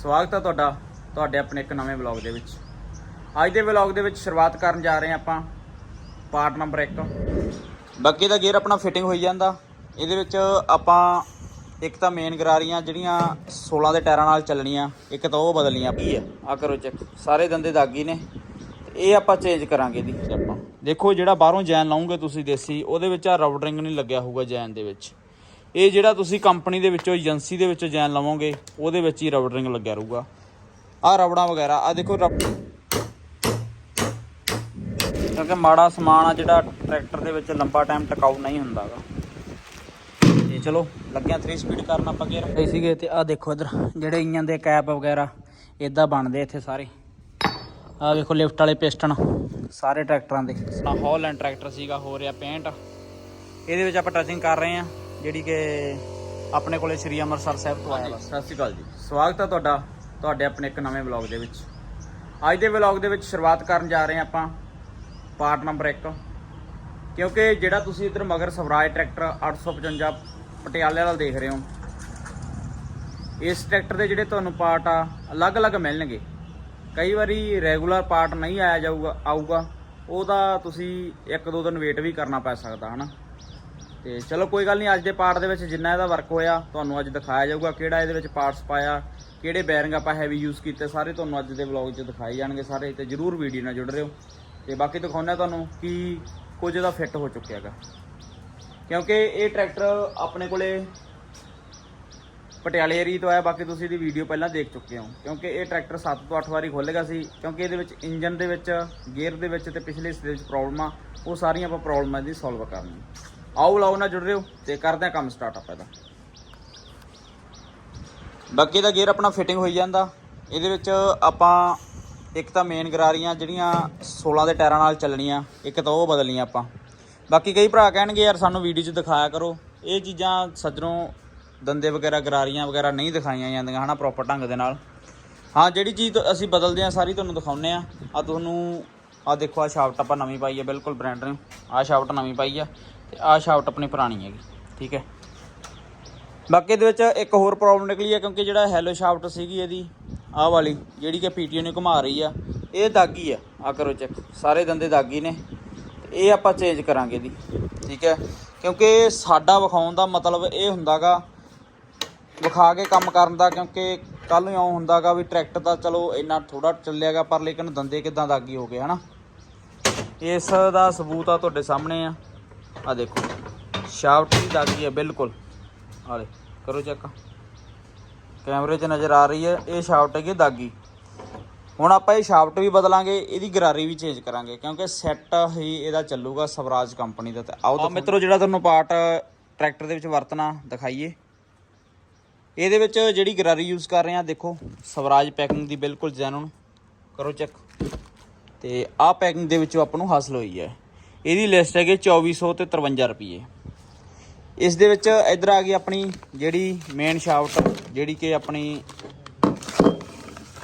ਸਵਾਗਤ ਹੈ ਤੁਹਾਡਾ ਤੁਹਾਡੇ ਆਪਣੇ ਇੱਕ ਨਵੇਂ ਵਲੌਗ ਦੇ ਵਿੱਚ। ਅੱਜ ਦੇ ਵਲੌਗ ਦੇ ਵਿੱਚ ਸ਼ੁਰੂਆਤ ਕਰਨ ਜਾ ਰਹੇ ਹਾਂ ਆਪਾਂ ਪਾਰਟ ਨੰਬਰ 1 ਬਾਕੀ ਦਾ ਗੇਅਰ ਆਪਣਾ ਫਿਟਿੰਗ ਹੋਈ ਜਾਂਦਾ। ਇਹਦੇ ਵਿੱਚ ਆਪਾਂ ਇੱਕ ਤਾਂ ਮੇਨ ਗਰਾਰੀਆਂ ਜਿਹੜੀਆਂ 16 ਦੇ ਟਾਇਰਾਂ ਨਾਲ ਚੱਲਣੀਆਂ ਇੱਕ ਤਾਂ ਉਹ ਬਦਲਣੀਆਂ। ਕੀ ਹੈ ਆ ਕਰੋ ਚੈੱਕ ਸਾਰੇ ਦੰਦੇ ਦਾਗੀ ਨੇ। ਇਹ ਆਪਾਂ ਚੇਂਜ ਕਰਾਂਗੇ ਇਹਦੀ। ਆਪਾਂ ਦੇਖੋ ਜਿਹੜਾ ਬਾਹਰੋਂ ਜੈਨ ਲਾਉਂਗੇ ਤੁਸੀਂ ਦੇਸੀ ਉਹਦੇ ਵਿੱਚ ਆ ਰਬੜ ਰਿੰਗ ਨਹੀਂ ਲੱਗਿਆ ਹੋਊਗਾ ਜੈਨ ਦੇ ਵਿੱਚ। ਇਹ ਜਿਹੜਾ ਤੁਸੀਂ ਕੰਪਨੀ ਦੇ ਵਿੱਚੋਂ ਏਜੰਸੀ ਦੇ ਵਿੱਚੋਂ ਜੈਨ ਲਵੋਗੇ ਉਹਦੇ ਵਿੱਚ ਹੀ ਰਬੜ ਰਿੰਗ ਲੱਗਿਆ ਰਹੂਗਾ। ਆ ਰਬੜਾਂ ਵਗੈਰਾ ਆ ਦੇਖੋ ਕਿਉਂਕਿ ਮਾੜਾ ਸਮਾਨ ਆ ਜਿਹੜਾ ਟਰੈਕਟਰ ਦੇ ਵਿੱਚ ਲੰਬਾ ਟਾਈਮ ਟਿਕਾਊ ਨਹੀਂ ਹੁੰਦਾਗਾ ਤੇ ਚਲੋ ਲੱਗਿਆ 3 ਸਪੀਡ ਕਰਨ ਆਪਾਂ ਗੇਅਰ ਇਹ ਸੀਗੇ ਤੇ ਆ ਦੇਖੋ ਇਧਰ ਜਿਹੜੇ ਇੰਜਨ ਦੇ ਕੈਪ ਵਗੈਰਾ ਇਦਾਂ ਬਣਦੇ ਇੱਥੇ ਸਾਰੇ। ਆ ਵੇਖੋ ਲਿਫਟ ਵਾਲੇ ਪਿਸਟਨ ਸਾਰੇ ਟਰੈਕਟਰਾਂ ਦੇ। ਆ ਹੌਲੈਂਡ ਟਰੈਕਟਰ ਸੀਗਾ ਹੋ ਰਿਹਾ ਪੇਂਟ ਇਹਦੇ ਵਿੱਚ ਆਪਾਂ ਟਚਿੰਗ ਕਰ ਰਹੇ ਹਾਂ। ਜਿਹੜੀ ਕਿ ਆਪਣੇ ਕੋਲੇ ਸ੍ਰੀ ਅੰਮ੍ਰਿਤਸਰ ਸਾਹਿਬ ਤੋਂ ਆਇਆ ਵਾ ਸਤਿ ਸ਼੍ਰੀ ਅਕਾਲ ਜੀ। ਸਵਾਗਤ ਹੈ ਤੁਹਾਡਾ ਤੁਹਾਡੇ ਆਪਣੇ ਇੱਕ ਨਵੇਂ ਵਲੌਗ ਦੇ ਵਿੱਚ। ਅੱਜ ਦੇ ਵਲੌਗ ਦੇ ਵਿੱਚ ਸ਼ੁਰੂਆਤ ਕਰਨ ਜਾ ਰਹੇ ਹਾਂ ਆਪਾਂ ਪਾਰਟ ਨੰਬਰ 1 ਕਿਉਂਕਿ ਜਿਹੜਾ ਤੁਸੀਂ ਇੱਧਰ ਮਗਰ ਸਵਰਾਜ ਟਰੈਕਟਰ 855 ਪਟਿਆਲੇ ਵਾਲਾ ਦੇਖ ਰਹੇ ਹੋ ਇਸ ਟਰੈਕਟਰ ਦੇ ਜਿਹੜੇ ਤੁਹਾਨੂੰ ਪਾਰਟ ਆ ਅਲੱਗ-ਅਲੱਗ ਮਿਲਣਗੇ। ਕਈ ਵਾਰੀ ਰੈਗੂਲਰ ਪਾਰਟ ਨਹੀਂ ਆਇਆ ਜਾਊਗਾ ਆਊਗਾ ਉਹਦਾ ਤੁਸੀਂ ਇੱਕ ਦੋ ਦਿਨ ਵੇਟ ਵੀ ਕਰਨਾ ਪੈ ਸਕਦਾ ਹਨਾ? ਤੇ ਚਲੋ ਕੋਈ ਗੱਲ ਨਹੀਂ, ਅੱਜ ਦੇ ਪਾਰਟ ਦੇ ਵਿੱਚ ਜਿੰਨਾ ਇਹਦਾ ਵਰਕ ਹੋਇਆ, ਤੁਹਾਨੂੰ ਅੱਜ ਦਿਖਾਇਆ ਜਾਊਗਾ ਕਿਹੜਾ ਇਹਦੇ ਵਿੱਚ ਪਾਰਟਸ ਪਾਇਆ, ਕਿਹੜੇ ਬੈਰਿੰਗ ਆਪਾਂ ਹੈਵੀ ਯੂਜ਼ ਕੀਤੇ, ਸਾਰੇ ਤੁਹਾਨੂੰ ਅੱਜ ਦੇ ਵਲੌਗ 'ਚ ਦਿਖਾਏ ਜਾਣਗੇ ਸਾਰੇ, ਤੇ ਜਰੂਰ ਵੀਡੀਓ ਨਾਲ ਜੁੜ ਰਹੋ ਤੇ ਬਾਕੀ ਦਿਖਾਉਂਦਾ ਤੁਹਾਨੂੰ ਕਿ ਕੁਝ ਇਹਦਾ ਫਿੱਟ ਹੋ ਚੁੱਕਿਆ ਹੈਗਾ। ਕਿਉਂਕਿ ਇਹ ਟਰੈਕਟਰ ਆਪਣੇ ਕੋਲੇ ਪਟਿਆਲੇ ਏਰੀਆ ਤੋਂ ਆਇਆ, ਬਾਕੀ ਤੁਸੀਂ ਇਹਦੀ ਵੀਡੀਓ ਪਹਿਲਾਂ ਦੇਖ ਚੁੱਕੇ ਹੋ। ਕਿਉਂਕਿ ਇਹ ਟਰੈਕਟਰ 7 ਤੋਂ 8 ਵਾਰੀ ਖੋਲੇਗਾ ਸੀ, ਕਿਉਂਕਿ ਇਹਦੇ ਵਿੱਚ ਇੰਜਨ ਦੇ ਵਿੱਚ ਗੇਅਰ ਦੇ ਵਿੱਚ ਤੇ ਪਿਛਲੇ ਹਿੱਸੇ ਦੇ ਵਿੱਚ ਪ੍ਰੋਬਲਮ ਆ, ਉਹ ਸਾਰੀਆਂ ਆਪਾਂ ਪ੍ਰੋਬਲਮਾਂ ਦੀ ਸੋਲਵ ਕਰਨੀ ਆਓ, ਲਾਓ ਨਾਲ ਜੁੜ ਰਹੇ ਹੋ ਤੇ ਕਰਦੇ ਆ ਕੰਮ ਸਟਾਰਟ ਆਪਾਂ ਇਹਦਾ। ਬਾਕੀ ਦਾ ਗੇਅਰ ਆਪਣਾ ਫਿਟਿੰਗ ਹੋਈ ਜਾਂਦਾ। ਇਹਦੇ ਵਿੱਚ ਆਪਾਂ ਇੱਕ ਤਾਂ ਮੇਨ ਗਰਾਰੀਆਂ ਜਿਹੜੀਆਂ 16 ਦੇ ਟਾਇਰਾਂ ਨਾਲ ਚੱਲਣੀਆਂ, ਇੱਕ ਤਾਂ ਉਹ ਬਦਲਣੀਆਂ ਆਪਾਂ। ਬਾਕੀ ਕਈ ਭਰਾ ਕਹਿਣਗੇ, ਯਾਰ ਸਾਨੂੰ ਵੀਡੀਓ 'ਚ ਦਿਖਾਇਆ ਕਰੋ। ਇਹ ਚੀਜ਼ਾਂ ਸੱਜਣੋਂ ਦੰਦੇ ਵਗੈਰਾ, ਗਰਾਰੀਆਂ ਵਗੈਰਾ ਨਹੀਂ ਦਿਖਾਈਆਂ ਜਾਂਦੀਆਂ, ਹਨਾ ਪ੍ਰੋਪਰ ਢੰਗ ਦੇ ਨਾਲ। ਹਾਂ, ਜਿਹੜੀ ਚੀਜ਼ ਅਸੀਂ ਬਦਲਦੇ ਆ ਸਾਰੀ ਤੁਹਾਨੂੰ ਦਿਖਾਉਂਦੇ ਆ ਆ ਤੁਹਾਨੂੰ ਆ ਦੇਖੋ ਆ ਸ਼ਾਫਟ ਆਪਾਂ ਨਵੀਂ ਪਾਈ ਹੈ, ਬਿਲਕੁਲ ਬ੍ਰਾਂਡ ਨਿਊ ਆ ਸ਼ਾਫਟ ਨਵੀਂ ਪਾਈ ਆ। ਤੇ ਆ ਸ਼ਾਫਟ ਆਪਣੀ ਪੁਰਾਣੀ ਹੈਗੀ, ਠੀਕ ਹੈ। ਬਾਕੀ ਇਹਦੇ ਵਿੱਚ ਇੱਕ ਹੋਰ ਪ੍ਰੋਬਲਮ ਨਿਕਲੀ ਹੈ ਕਿਉਂਕਿ ਜਿਹੜਾ ਹੈਲੋ ਸ਼ਾਫਟ ਸੀਗੀ ਇਹਦੀ, ਆਹ ਵਾਲੀ, ਜਿਹੜੀ ਕਿ ਪੀਟੀਓ ਨੂੰ ਘੁਮਾ ਰਹੀ ਆ, ਇਹ ਦਾਗੀ ਆ ਆ ਕਰੋ ਚੈੱਕ ਸਾਰੇ ਦੰਦੇ ਦਾਗੀ ਨੇ, ਤੇ ਇਹ ਆਪਾਂ ਚੇਂਜ ਕਰਾਂਗੇ ਇਹਦੀ, ਠੀਕ ਹੈ। ਕਿਉਂਕਿ ਸਾਡਾ ਵਿਖਾਉਣ ਦਾ ਮਤਲਬ ਇਹ ਹੁੰਦਾਗਾ, ਵਿਖਾ ਕੇ ਕੰਮ ਕਰਨ ਦਾ, ਕਿਉਂਕਿ ਕੱਲ ਨੂੰ ਇਉਂ ਹੁੰਦਾਗਾ ਵੀ ਟਰੈਕਟਰ ਤਾਂ ਚਲੋ ਇੰਨਾ ਥੋੜਾ ਚੱਲਿਆਗਾ, ਪਰ ਲੇਕਿਨ ਦੰਦੇ ਕਿਦਾਂ ਦਾਗੀ ਹੋ ਗਏ, ਹਨਾ। ਇਸ ਦਾ ਸਬੂਤ ਆ ਤੁਹਾਡੇ ਸਾਹਮਣੇ ਆ। ਆ ਦੇਖੋ ਸ਼ਾਫਟ ਦੀ ਦਾਗੀ ਹੈ ਬਿਲਕੁਲ। ਆਲੇ ਕਰੋ ਚੈੱਕ ਕੈਮਰੇ 'ਚ ਨਜ਼ਰ ਆ ਰਹੀ ਹੈ ਇਹ ਸ਼ਾਫਟ ਹੈਗੀ ਦਾਗੀ। ਹੁਣ ਆਪਾਂ ਇਹ ਸ਼ਾਫਟ ਵੀ ਬਦਲਾਂਗੇ ਇਹਦੀ ਗਰਾਰੀ ਵੀ ਚੇਂਜ ਕਰਾਂਗੇ ਕਿਉਂਕਿ ਸੈੱਟ ਹੀ ਇਹਦਾ ਚੱਲੂਗਾ ਸਵਰਾਜ ਕੰਪਨੀ ਦਾ ਤੇ ਆਓ ਮਿੱਤਰੋ ਜਿਹੜਾ ਤੁਹਾਨੂੰ ਪਾਰਟ ਟਰੈਕਟਰ ਦੇ ਵਿੱਚ ਵਰਤਣਾ ਦਿਖਾਈਏ। ਇਹਦੇ ਵਿੱਚ ਜਿਹੜੀ ਗਰਾਰੀ ਯੂਜ਼ ਕਰ ਰਹੇ ਆ ਦੇਖੋ ਸਵਰਾਜ ਪੈਕਿੰਗ ਦੀ ਬਿਲਕੁਲ ਜੈਨੂਨ ਕਰੋ ਚੈੱਕ ਤੇ ਆਹ ਪੈਕਿੰਗ ਦੇ ਵਿੱਚੋਂ ਆਪਾਂ ਨੂੰ ਹਾਸਲ ਹੋਈ ਹੈ। ਇਹਦੀ ਲਿਸਟ ਹੈਗੀ 2400 ਤੇ 53 ਰੁਪਏ ਇਸ ਦੇ ਵਿੱਚ ਇਧਰ ਆ ਗਈ ਆਪਣੀ ਜਿਹੜੀ ਮੇਨ ਸ਼ਾਫਟ ਜਿਹੜੀ ਕਿ ਆਪਣੀ